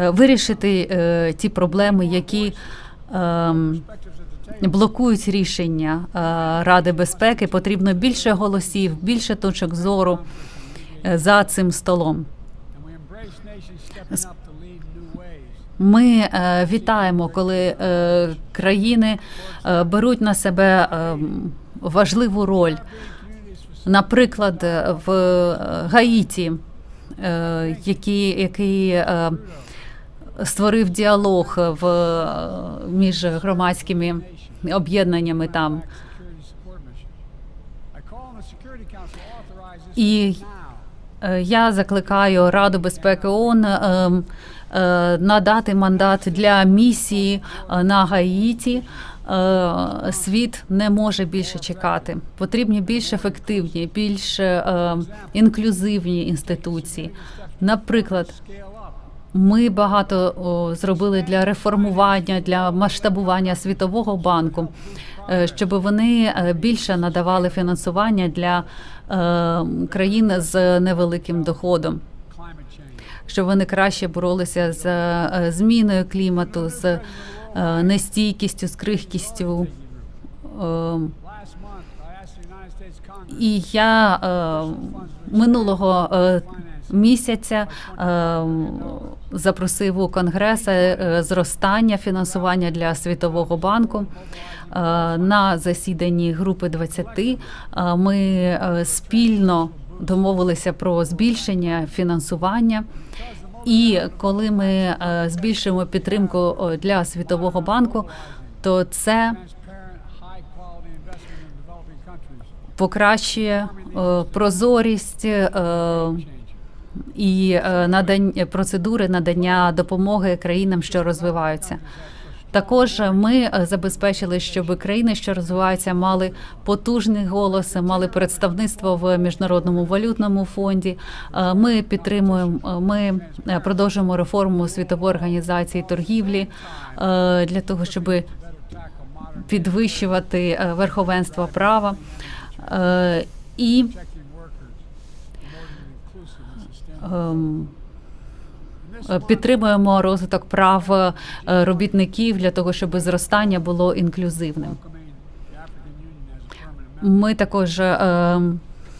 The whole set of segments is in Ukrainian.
е, вирішити е, ті проблеми, які ем, блокують рішення е, Ради безпеки. Потрібно більше голосів, більше точок зору за цим столом. Ми вітаємо, коли країни беруть на себе важливу роль. Наприклад, в Гаїті, е, який, створив діалог в, е, між громадськими об'єднаннями там. І Е, Я закликаю Раду безпеки ООН е, е, надати мандат для місії е, на Гаїті. Е, Світ не може більше чекати. Потрібні більш ефективні, більш е, інклюзивні інституції. Наприклад, ми багато о, зробили для реформування, для масштабування світового банку, е, щоб вони е, більше надавали фінансування для е, країн з невеликим доходом, щоб вони краще боролися з е, зміною клімату, з е, нестійкістю, з крихкістю. Е, І я е, минулого е, місяця е, запросив у Конгрес е, зростання фінансування для Світового банку. Е, На засіданні групи 20 е, ми е, спільно домовилися про збільшення фінансування. І коли ми збільшуємо підтримку для Світового банку, то це покращує е, прозорість е, і е, надання процедури надання допомоги країнам, що розвиваються. Також ми забезпечили, щоб країни, що розвиваються, мали потужний голос, мали представництво в міжнародному валютному фонді. Ми підтримуємо, ми продовжуємо реформу світової організації торгівлі для того, щоб підвищувати верховенство права. Е, І ем, е, підтримуємо розвиток прав е, робітників для того, щоб зростання було інклюзивним. Ми також е,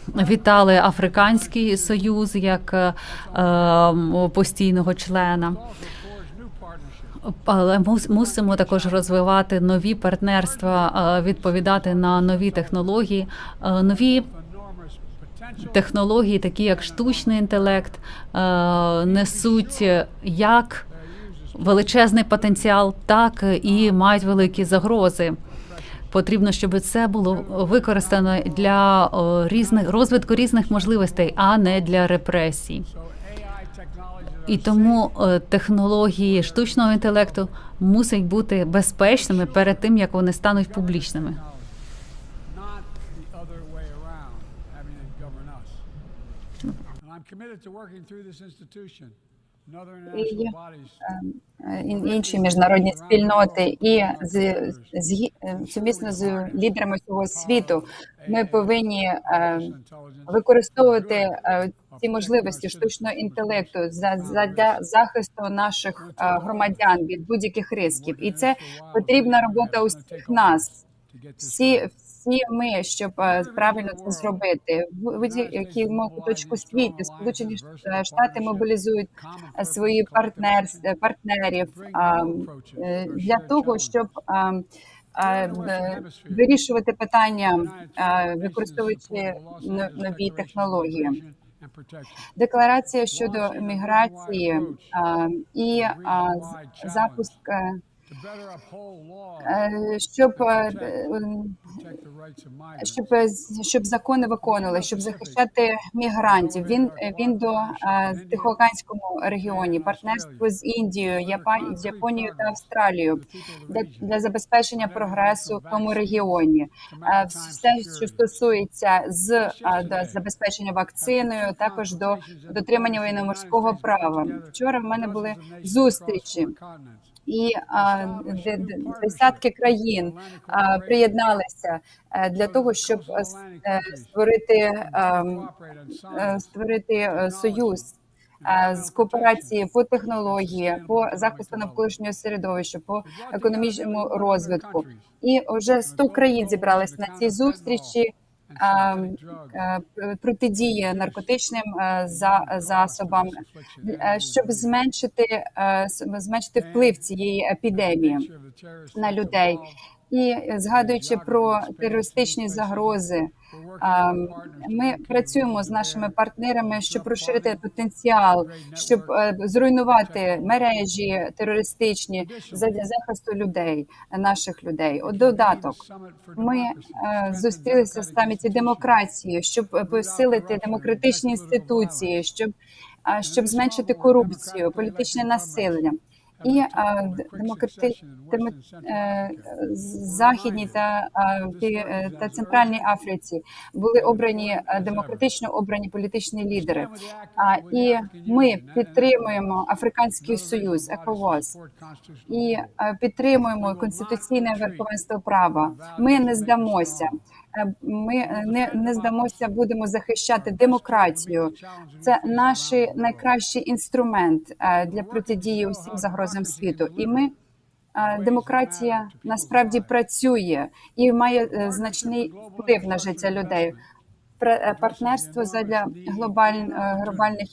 вітали Африканський союз як е, е, постійного члена. Але мусимо також розвивати нові партнерства, е, відповідати на нові технології, Е, нові технології, такі як штучний інтелект, е, несуть як величезний потенціал, так і мають великі загрози. Потрібно, щоб це було використано для різних розвитку різних можливостей, а не для репресій. І тому е, технології штучного інтелекту мусять бути безпечними перед тим, як вони стануть публічними. I'm committed to working through this institution other international bodies. Е, ін- інші міжнародні спільноти і з, з е, сумісно з лідерами всього світу ми повинні е, використовувати е, ці можливості штучного інтелекту за, за для захисту наших е, громадян від будь-яких ризиків, і це потрібна робота усіх нас. Всі всі ми, щоб е, правильно це зробити, в будь-якому куточку світу сполучені штати мобілізують е, свої партнер партнерів е, для того, щоб вирішувати питання, використовуючи но- нові технології. Декларація щодо міграції і запуск, щоб е, щоб щоб закони виконували, щоб захищати мігрантів. Він він до е, Тихоокеанському регіоні, партнерство з Індією, Япон, з Японією та Австралією для, для забезпечення прогресу в тому регіоні. Е, Все, що стосується з е, до забезпечення вакциною, також до дотримання воєнно-морського права. Вчора в мене були зустрічі і де- де- десятки країн приєдналися е, для того, щоб е, створити ем, е, створити союз з кооперації по технології, по захисту навколишнього середовища, по економічному розвитку. І вже 100 країн зібрались на цій зустрічі. А, е, Протидії наркотичним е, за засобам, е, щоб зменшити е, зменшити вплив цієї епідемії на людей. І е, згадуючи про терористичні загрози, ми працюємо з нашими партнерами, щоб розширити потенціал, щоб е, зруйнувати мережі терористичні задля захисту людей, наших людей. От додаток. Ми е, зустрілися в саміті демократії, щоб посилити демократичні інституції, щоб, щоб зменшити корупцію, політичне насилля. І е, західній та, е, та центральній Африці. Були обрані е, демократично обрані політичні лідери. І ми підтримуємо Африканський Союз, ЕКОВОС, і підтримуємо конституційне верховенство права. Ми не здамося. Е, Ми е, не, не здамося, будемо захищати демократію. Це наш найкращий інструмент е, для протидії усім загрозам світу. І ми демократія насправді працює і має значний вплив на життя людей. Е, Партнерство глобаль, е, глобальних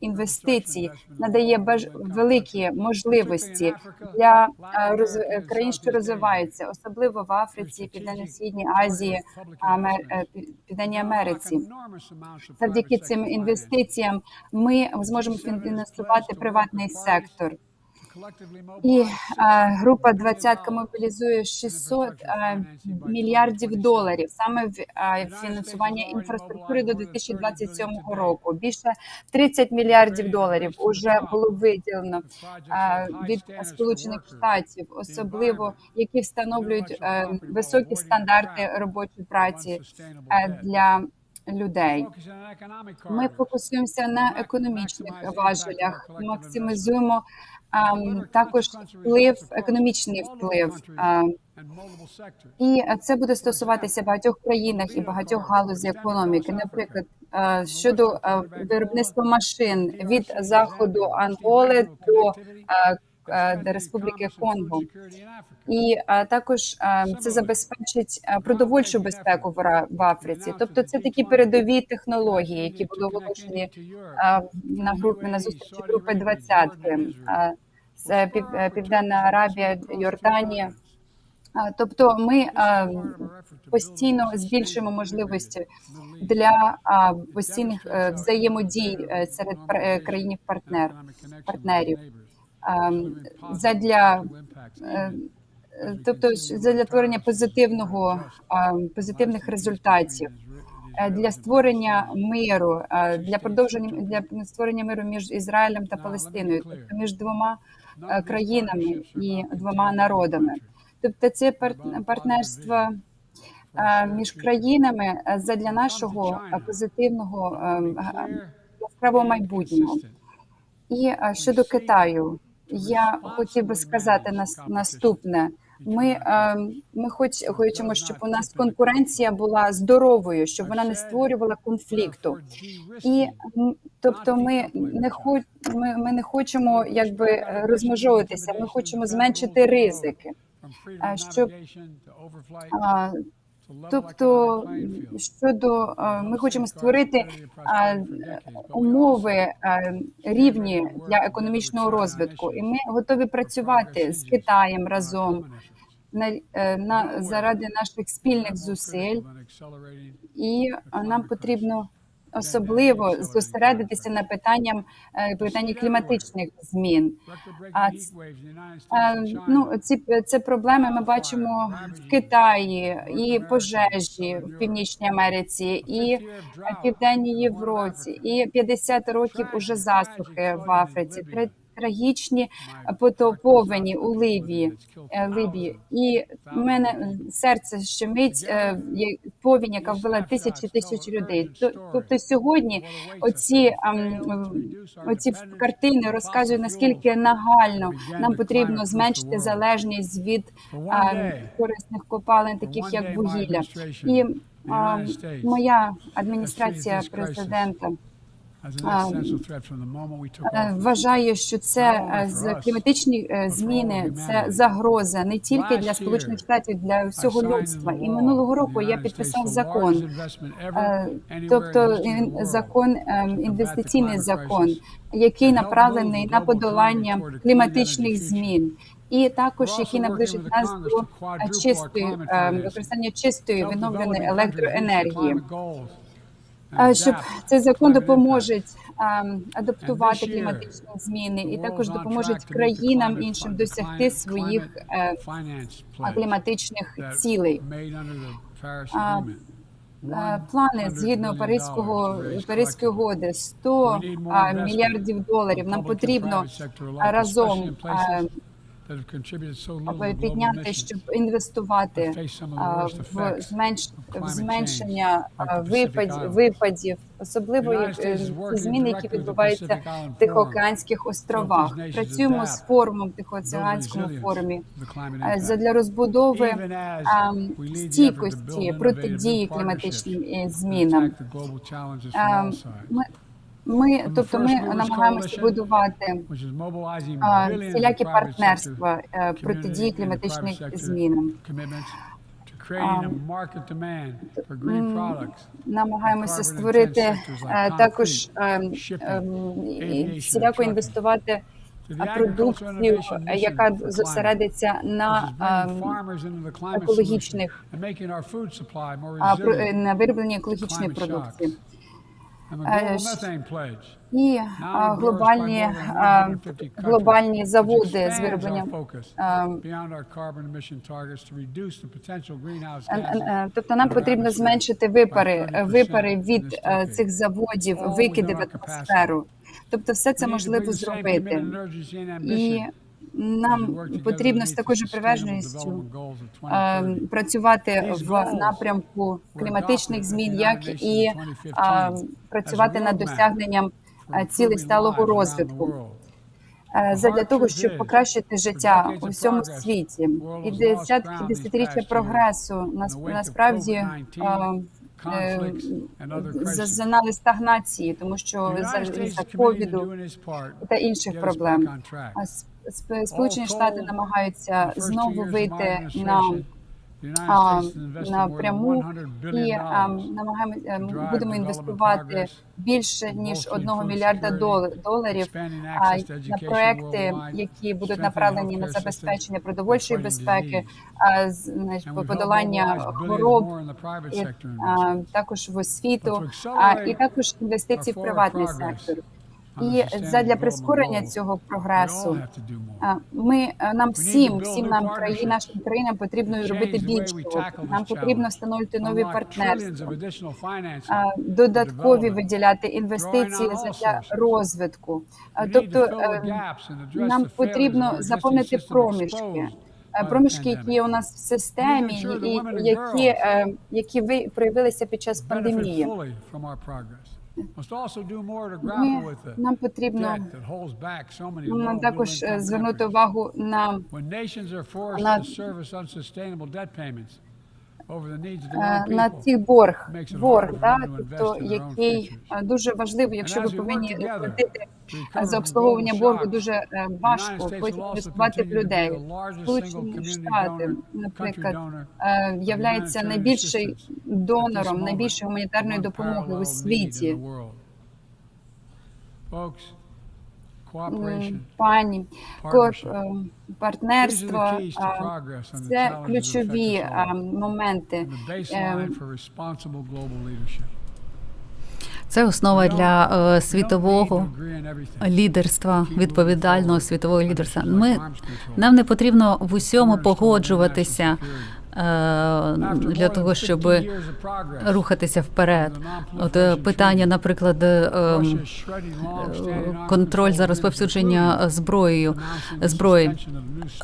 інвестицій надає великі можливості для е, країн, що розвиваються, особливо в Африці, Південно-Східній Азії, Південній Америці. Завдяки цим інвестиціям ми зможемо фінансувати приватний сектор. І е, група двадцятка мобілізує 600 е, мільярдів доларів саме в е, фінансування інфраструктури до 2027 року. Більше 30 мільярдів доларів вже було виділено е, від Сполучених Штатів, особливо які встановлюють е, високі стандарти робочої праці е, для людей. Ми фокусуємося на економічних важелях, максимізуємо ем, також вплив, економічний вплив. ем, і це буде стосуватися багатьох країнах і багатьох галузей економіки. Наприклад, е, щодо е, виробництва машин від заходу Анголи до е, до Республіки Конго. І е, також е, це забезпечить е, продовольчу безпеку в Африці. Тобто, це такі передові технології, які були оголошені е, на групі на зустрічі групи двадцятки. Е, е, Південна Арабія, Йорданія. Тобто ми постійно збільшуємо можливості для постійних е, взаємодій е, серед е, країн партнер партнерів задля е, е, тобто задля творення позитивного позитивних результатів. е, Для створення миру, для продовження для створення миру між Ізраїлем та Палестиною, тобто між двома країнами і двома народами. Тобто, це пар- партнерство між країнами задля нашого позитивного е, яскравого майбутнього. І щодо Китаю, я хотів би сказати нас наступне. Ми, е, ми хоч хочемо, щоб у нас конкуренція була здоровою, щоб вона не створювала конфлікту. І тобто, ми не хоч ми, ми не хочемо якби е, розмежовуватися. Ми хочемо зменшити ризики. а, щоб, Тобто щодо ми хочемо створити умови рівні для економічного розвитку, і ми готові працювати з Китаєм разом на, е, на заради наших спільних зусиль, і нам потрібно особливо зосередитися на питанням е, питанні кліматичних змін. А Ну, ці це проблеми ми бачимо в Китаї і пожежі в Північній Америці, і в Південній Європі, і 50 років уже засухи в Африці. Тра- Трагічні потоповені у Ливії, е, Либії. І в мене серце щемить е, повінь, яка вбила тисячі тисяч людей. Тобто сьогодні оці, оці картини розказують наскільки нагально нам потрібно зменшити залежність від корисних копалин, таких як вугілля. І моя адміністрація президента вважає, що це е, з кліматичні е, зміни це загроза не тільки для Сполучених Штатів, для всього людства. І минулого року я підписав закон. Е, Тобто закон ем, інвестиційний закон, який направлений на подолання кліматичних змін, і також який наближить нас до е, чистої ем, використання чистої відновленої електроенергії. Е, Щоб цей закон допоможе адаптувати кліматичні зміни, і також допоможе країнам іншим досягти своїх е, кліматичних цілей. Е, Плани згідно Паризького Паризької угоди 100 мільярдів доларів. Нам потрібно разом а, підняти, щоб інвестувати в зменш в зменшення випадів випадів, особливо е, зміни, які відбуваються в Тихоокеанських островах. Працюємо з форумом Тихоокеанському форумі. е, задля розбудови стійкості протидії кліматичним е, змінам. Ми, ми, тобто, ми намагаємося будувати всілякі партнерства е, протидії кліматичним змінам. Намагаємося створити також всіляко інвестувати продукцію, е, яка зосередиться на е, екологічних е, на виробленні екологічної продукції. Е, І глобальні глобальні заводи з вироблення а, Е, е, Тобто нам потрібно зменшити випари, випари від цих заводів, викиди в атмосферу. Тобто, все це можливо зробити. І нам потрібно з такою же приверженістю е, працювати в напрямку кліматичних змін, як і е, працювати над досягненням е, цілей сталого розвитку. е, задля того, щоб покращити життя у всьому світі. І десятки десятиріччя прогресу нас насправді е, зазнали стагнації, тому що за, ковіду та інших проблем. Сполучені Штати намагаються знову вийти на а, напряму і а, намагаємося е, будемо інвестувати більше ніж одного мільярда дол- доларів. а, на проекти, які будуть направлені на забезпечення продовольчої безпеки, а, значить, подолання хвороб, і, а, також в освіту, а, і також інвестиції в приватний сектор. І задля прискорення цього прогресу ми нам всім, всім нам країн, нашим країнам потрібно робити більше. Нам потрібно встановити нові партнерства, додаткові виділяти інвестиції для розвитку. Тобто е, нам потрібно заповнити проміжки. е, Проміжки, які є у нас в системі, і які, е, які ви проявилися під час пандемії. Ми, нам потрібно м, також е, звернути увагу на на- на цей борг, борг, да, тобто який е, дуже важливий, якщо ви повинні платити е, за обслуговування боргу дуже е, важко, потім інвестувати в людей. Сполучені Штати, наприклад, е, являється найбільшим донором найбільшої гуманітарної допомоги у світі. Пані, кор, е, партнерство е, це ключові е, моменти. Це основа для е, світового лідерства, відповідального світового лідерства. Ми нам не потрібно в усьому погоджуватися для того, щоб рухатися вперед. От е, питання, наприклад, е, ем, е, контроль за розповсюдження зброєю зброї.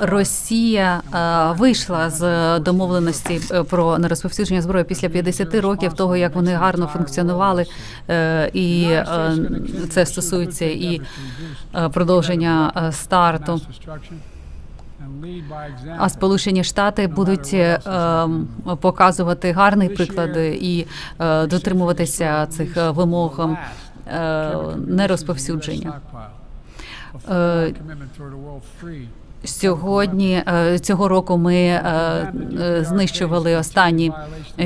Росія е, вийшла з домовленості е, про нерозповсюдження зброї після 50 років того, як вони гарно функціонували, е, і е, це стосується і е, продовження е, старту. А Сполучені Штати будуть е, ем, показувати гарний приклад і е, дотримуватися цих е, вимог е, нерозповсюдження. Е, Сьогодні е, цього року ми е, е, знищували останні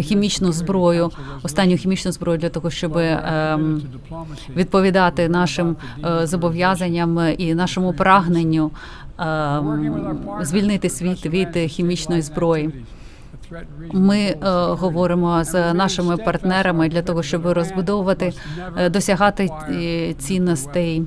хімічну зброю, останню хімічну зброю для того, щоб відповідати нашим зобов'язанням і нашому прагненню звільнити світ від хімічної зброї. Ми е, говоримо з нашими партнерами для того, щоб розбудовувати, досягати цінностей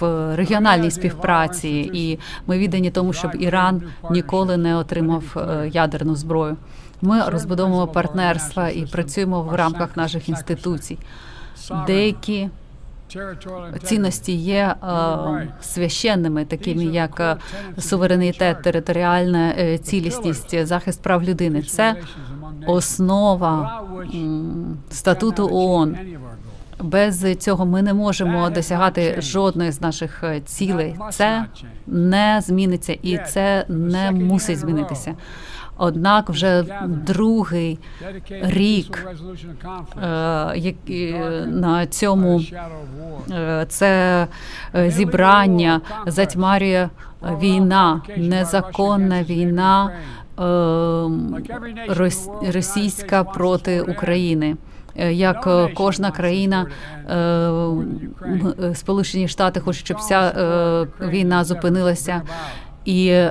в регіональній співпраці, і ми віддані тому, щоб Іран ніколи не отримав е, ядерну зброю. Ми розбудовуємо партнерства і працюємо в рамках наших інституцій. Деякі цінності є е, священними, такими як е, суверенітет, територіальна е, цілісність, захист прав людини. Це основа статуту ООН. Без цього ми не можемо досягати жодної з наших е, цілей. Це не зміниться, і це не мусить змінитися. Однак, вже другий рік, е, на цьому е, це зібрання затьмарює війна, незаконна війна е, російська проти України. Е, Як е, кожна країна, е, Сполучені Штати хочуть, щоб ця війна зупинилася, і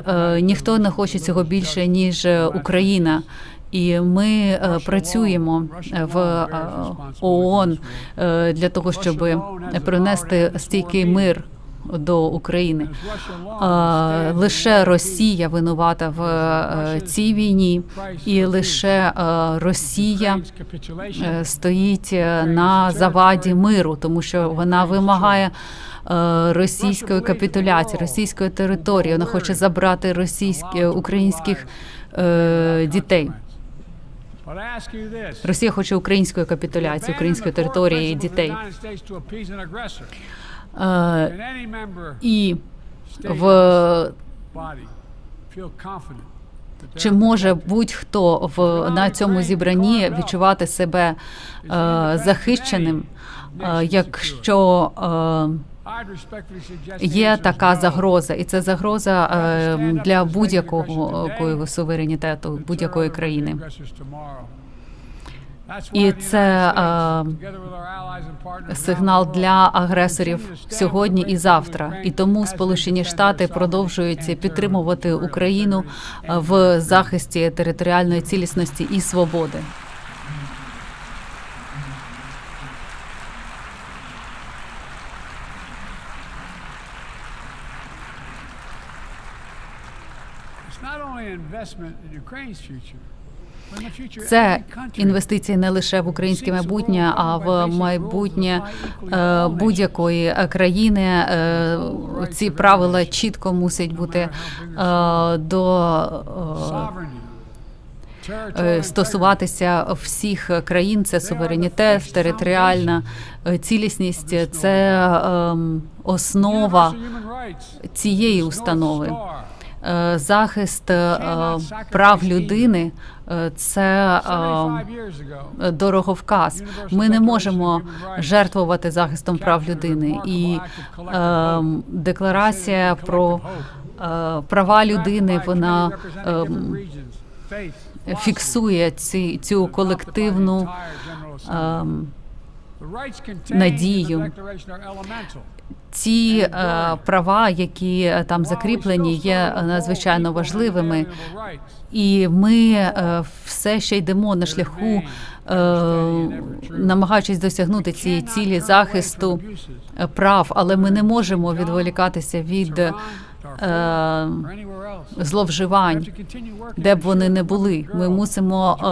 ніхто не хоче цього більше ніж Україна. І ми працюємо в ООН для того, щоб принести стійкий мир до України. Лише Росія винувата в е, цій війні, і лише е, Росія е, стоїть на заваді миру, тому що вона вимагає російської капітуляції, російської території. Вона хоче забрати російські українських е, дітей. Росія хоче української капітуляції, української території і дітей. Е, І в чи може будь-хто в на цьому зібранні відчувати себе е, захищеним, е, якщо е, є така загроза, і це загроза е, для будь-якого суверенітету будь-якої країни. І це е, сигнал для агресорів сьогодні і завтра. І тому Сполучені Штати продовжують підтримувати Україну в захисті територіальної цілісності і свободи. Це інвестиції не лише в українське майбутнє, а в майбутнє е, будь-якої країни. Е, Ці правила чітко мусять бути е, до стосуватися всіх країн. Це суверенітет, територіальна цілісність. Це ем, основа цієї установи. Е, Захист е, прав людини е, це дороговказ. Ми не можемо жертвувати захистом прав людини. І декларація про права людини вона фіксує ці, цю колективну надію. Ці е, права, які е, там закріплені, є надзвичайно важливими, і ми е, все ще йдемо на шляху, е, намагаючись досягнути цієї цілі захисту е, прав, але ми не можемо відволікатися від зловживань, де б вони не були. Ми мусимо е,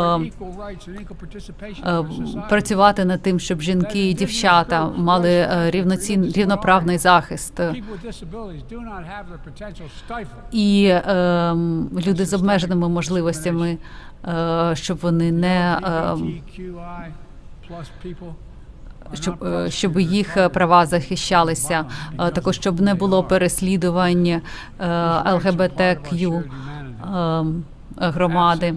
е, працювати над тим, щоб жінки і дівчата мали е, рівноцін рівноправний захист. І е, люди з обмеженими можливостями, е, щоб вони не е, щоб, е, щоб їх права захищалися, е, також щоб не було переслідувань ЛГБТК е, громади.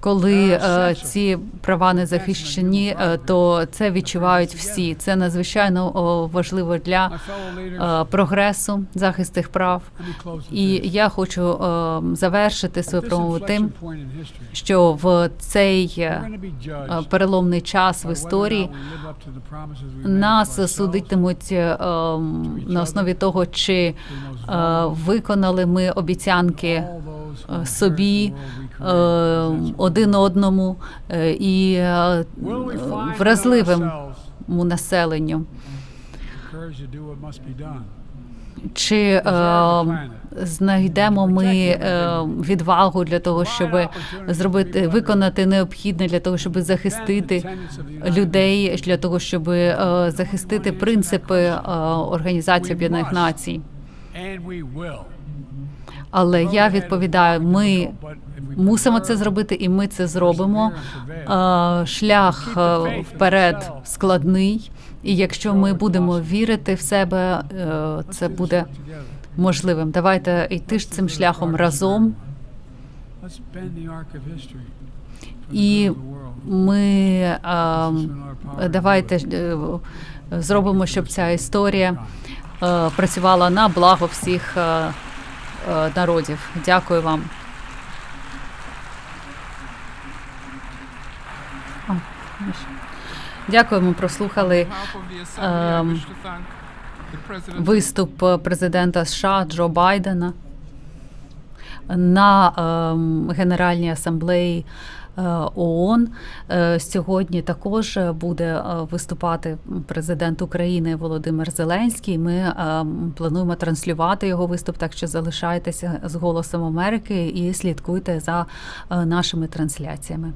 Коли е, ці права не захищені, е, то це відчувають всі. Це надзвичайно важливо для е, прогресу, захист цих прав. І я хочу е, завершити свою промову тим, що в цей е, е, переломний час в історії нас судитимуть е, ем, на основі того, чи е, виконали ми обіцянки е, собі е, один одному е, і е, вразливому населенню. Чи е, знайдемо ми е, відвагу для того, щоб зробити виконати необхідне для того, щоб захистити людей, для того, щоб е, захистити принципи е, Організації Об'єднаних Націй? Але я відповідаю, ми мусимо це зробити, і ми це зробимо. Шлях е, вперед складний, і якщо ми будемо вірити в себе, е, це буде можливим. Давайте йти ж цим шляхом разом. І ми давайте е, зробимо, щоб ця історія працювала на благо всіх народів. Дякую вам. Дякую, ми прослухали President виступ е, президента США Джо Байдена на е, Генеральній асамблеї е, ООН. Е, Сьогодні також буде е, виступати президент України Володимир Зеленський. Ми плануємо транслювати його виступ, так що залишайтеся з голосом Америки і слідкуйте за е, нашими трансляціями.